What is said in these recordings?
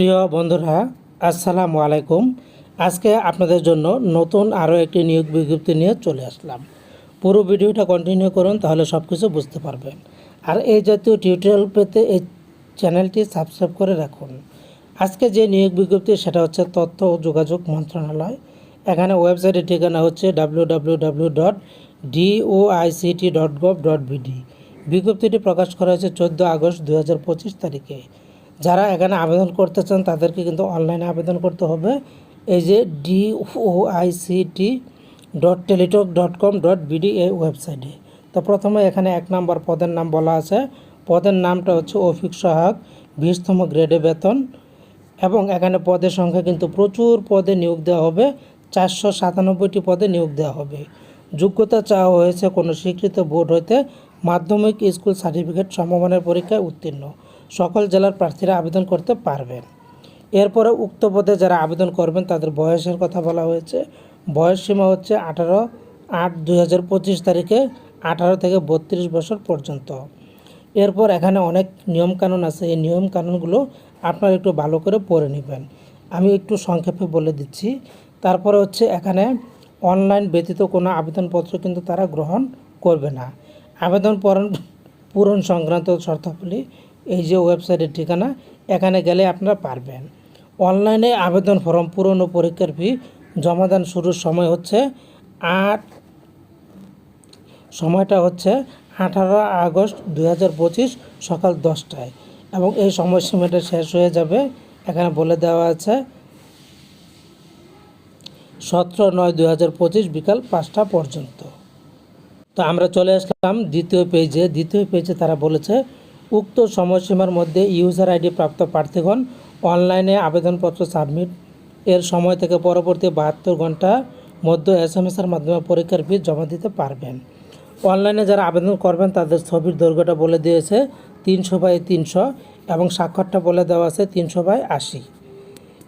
প্রিয় বন্ধুরা, আসসালামু আলাইকুম। আজকে আপনাদের জন্য নতুন আরও একটি নিয়োগ বিজ্ঞপ্তি নিয়ে চলে আসলাম। পুরো ভিডিওটা কন্টিনিউ করুন, তাহলে সব কিছু বুঝতে পারবেন। আর এই জাতীয় টিউটোরিয়াল পেতে এই চ্যানেলটি সাবস্ক্রাইব করে রাখুন। আজকে যে নিয়োগ বিজ্ঞপ্তি, সেটা হচ্ছে তথ্য ও যোগাযোগ মন্ত্রণালয়। এখানে ওয়েবসাইটের ঠিকানা হচ্ছে W W W dot DOICT dot gov dot BD বিজ্ঞপ্তিটি প্রকাশ করা হয়েছে চোদ্দ আগস্ট দু হাজার পঁচিশ তারিখে। যারা এখানে আবেদন করতে চান, তাদেরকে কিন্তু অনলাইনে আবেদন করতে হবে। এই যে DOICT dot Teletalk dot com dot BD এই ওয়েবসাইটে তো প্রথমে এখানে এক নম্বর পদের নাম বলা আছে। পদের নামটা হচ্ছে অফিক সহায়ক বিশতম গ্রেডে বেতন। এবং এখানে পদের সংখ্যা কিন্তু প্রচুর পদে নিয়োগ দেওয়া হবে। চারশো সাতানব্বইটি পদে নিয়োগ দেওয়া হবে। যোগ্যতা চাওয়া হয়েছে কোনো স্বীকৃত বোর্ড হইতে। মাধ্যমিক স্কুল সার্টিফিকেট সমমানের পরীক্ষায় উত্তীর্ণ। সকল জেলার প্রার্থীরা আবেদন করতে পারবেন। এরপরে উক্ত পদে যারা আবেদন করবেন, তাদের বয়সের কথা বলা হয়েছে। বয়স সীমা হচ্ছে আঠারো আট দুই তারিখে আঠারো থেকে বত্রিশ বছর পর্যন্ত। এরপর এখানে অনেক নিয়মকানুন আছে। এই নিয়মকানুনগুলো আপনারা একটু ভালো করে পড়ে নেবেন। আমি একটু সংক্ষেপে বলে দিচ্ছি। তারপরে হচ্ছে এখানে অনলাইন ব্যতীত কোনো আবেদনপত্র কিন্তু তারা গ্রহণ করবে না। আবেদন পূরণ সংক্রান্ত শর্তাবলী এই যে ওয়েবসাইটের ঠিকানা, এখানে গেলে আপনারা পারবেন। অনলাইনে আবেদন ফর্ম পূরণ ও পরীক্ষার ফি জমাদান শুরুর সময় হচ্ছে আট, সময়টা হচ্ছে আঠারো আগস্ট দু হাজার পঁচিশ সকাল দশটায়। এবং এই সময়সীমাটা শেষ হয়ে যাবে, এখানে বলে দেওয়া আছে, সতেরো নয় দুই বিকাল পাঁচটা পর্যন্ত। তো আমরা চলে আসলাম দ্বিতীয় পেজে দ্বিতীয় পেজে তারা বলেছে উক্ত সময়সীমার মধ্যে ইউজার আইডি প্রাপ্ত প্রার্থীগণ অনলাইনে আবেদনপত্র সাবমিট এর সময় থেকে পরবর্তী বাহাত্তর ঘণ্টার মধ্যে এস এম এসের মাধ্যমে পরীক্ষার ফি জমা দিতে পারবেন। অনলাইনে যারা আবেদন করবেন, তাদের ছবির দৈর্ঘ্যটা বলে দিয়েছে তিনশো বাই তিনশো এবং স্বাক্ষরটা বলে দেওয়া আছে তিনশো বাই আশি।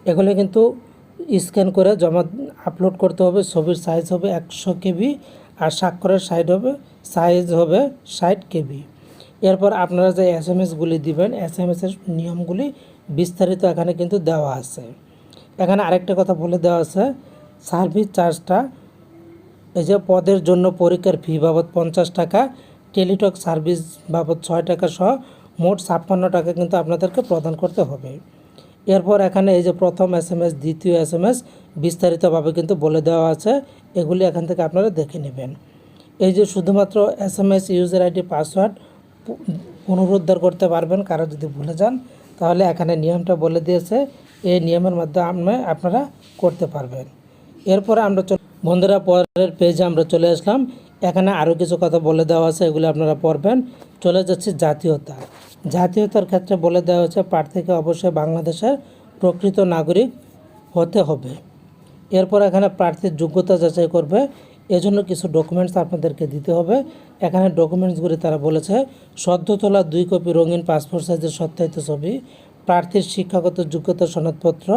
এগুলো কিন্তু স্ক্যান করে জমা আপলোড করতে হবে, ছবির সাইজ হবে একশো কেবি আর স্বাক্ষরের সাইড হবে সাইজ হবে ষাট কেবি। এরপর আপনারা যে এস এম এসগুলি দিবেন এস এম এসের নিয়মগুলি বিস্তারিত এখানে কিন্তু দেওয়া আছে। এখানে আরেকটা কথা বলে দেওয়া আছে সার্ভিস চার্জটা এই যে পদের জন্য পরীক্ষার ফি বাবদ পঞ্চাশ টাকা টেলিটক সার্ভিস বাবদ ছয় টাকা সহ মোট ছাপ্পান্ন টাকা কিন্তু আপনাদেরকে প্রদান করতে হবে। এরপর এখানে এই যে প্রথম এস এম এস দ্বিতীয় এস এম এস বিস্তারিতভাবে কিন্তু বলে দেওয়া আছে, এগুলি এখান থেকে আপনারা দেখে নেবেন। এই যে শুধুমাত্র S M S user ID password পুনরুদ্ধার করতে পারবেন, কারও যদি ভুলে যান, তাহলে এখানে নিয়মটা বলে দিয়েছে। এই নিয়মের মাধ্যমে আপনারা করতে পারবেন। এরপরে আমরা বন্ধুরা, পরের পেজে আমরা চলে আসলাম। এখানে আরও কিছু কথা বলে দেওয়া আছে, এগুলো আপনারা পড়বেন। চলে যাচ্ছে জাতীয়তা। জাতীয়তার ক্ষেত্রে বলে দেওয়া হচ্ছে প্রার্থীকে অবশ্যই বাংলাদেশের প্রকৃত নাগরিক হতে হবে। এরপর এখানে প্রার্থীর যোগ্যতা যাচাই করবে। এজন্য কিছু ডকুমেন্টস আপনাদেরকে দিতে হবে। এখানে ডকুমেন্টসগুলি তারা বলেছে সদ্য তোলা দুই কপি রঙিন পাসপোর্ট সাইজের সত্যায়িত ছবি, প্রার্থীর শিক্ষাগত যোগ্যতা সনদপত্র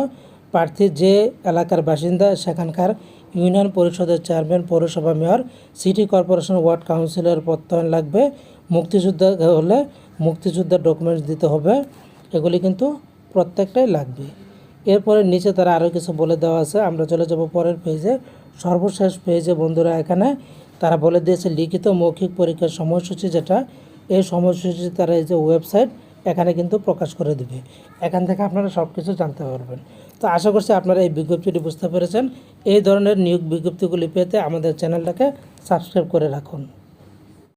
প্রার্থী যে এলাকার বাসিন্দা, সেখানকার ইউনিয়ন পরিষদের চেয়ারম্যান, পৌরসভা mayor, city corporation ward councillor প্রত্যয়ন লাগবে। মুক্তিযোদ্ধা হলে মুক্তিযোদ্ধার ডকুমেন্টস দিতে হবে। এগুলি কিন্তু প্রত্যেকটাই লাগবে। এরপরে নিচে তারা আরও কিছু বলে দেওয়া আছে। আমরা চলে যাব পরের পেজে সর্বশেষ পেজে বন্ধুরা এখানে। তারা বলে দিয়েছে, লিখিত মৌখিক পরীক্ষার সময়সূচি যেটা, এই সময়সূচি তারা এই যে ওয়েবসাইট, এখানে কিন্তু প্রকাশ করে দেবে। এখান থেকে আপনারা সব কিছু জানতে পারবেন। তো আশা করছি আপনারা এই বিজ্ঞপ্তিটি বুঝতে পেরেছেন। এই ধরনের নিয়োগ বিজ্ঞপ্তিগুলি পেতে আমাদের চ্যানেলটাকে সাবস্ক্রাইব করে রাখুন।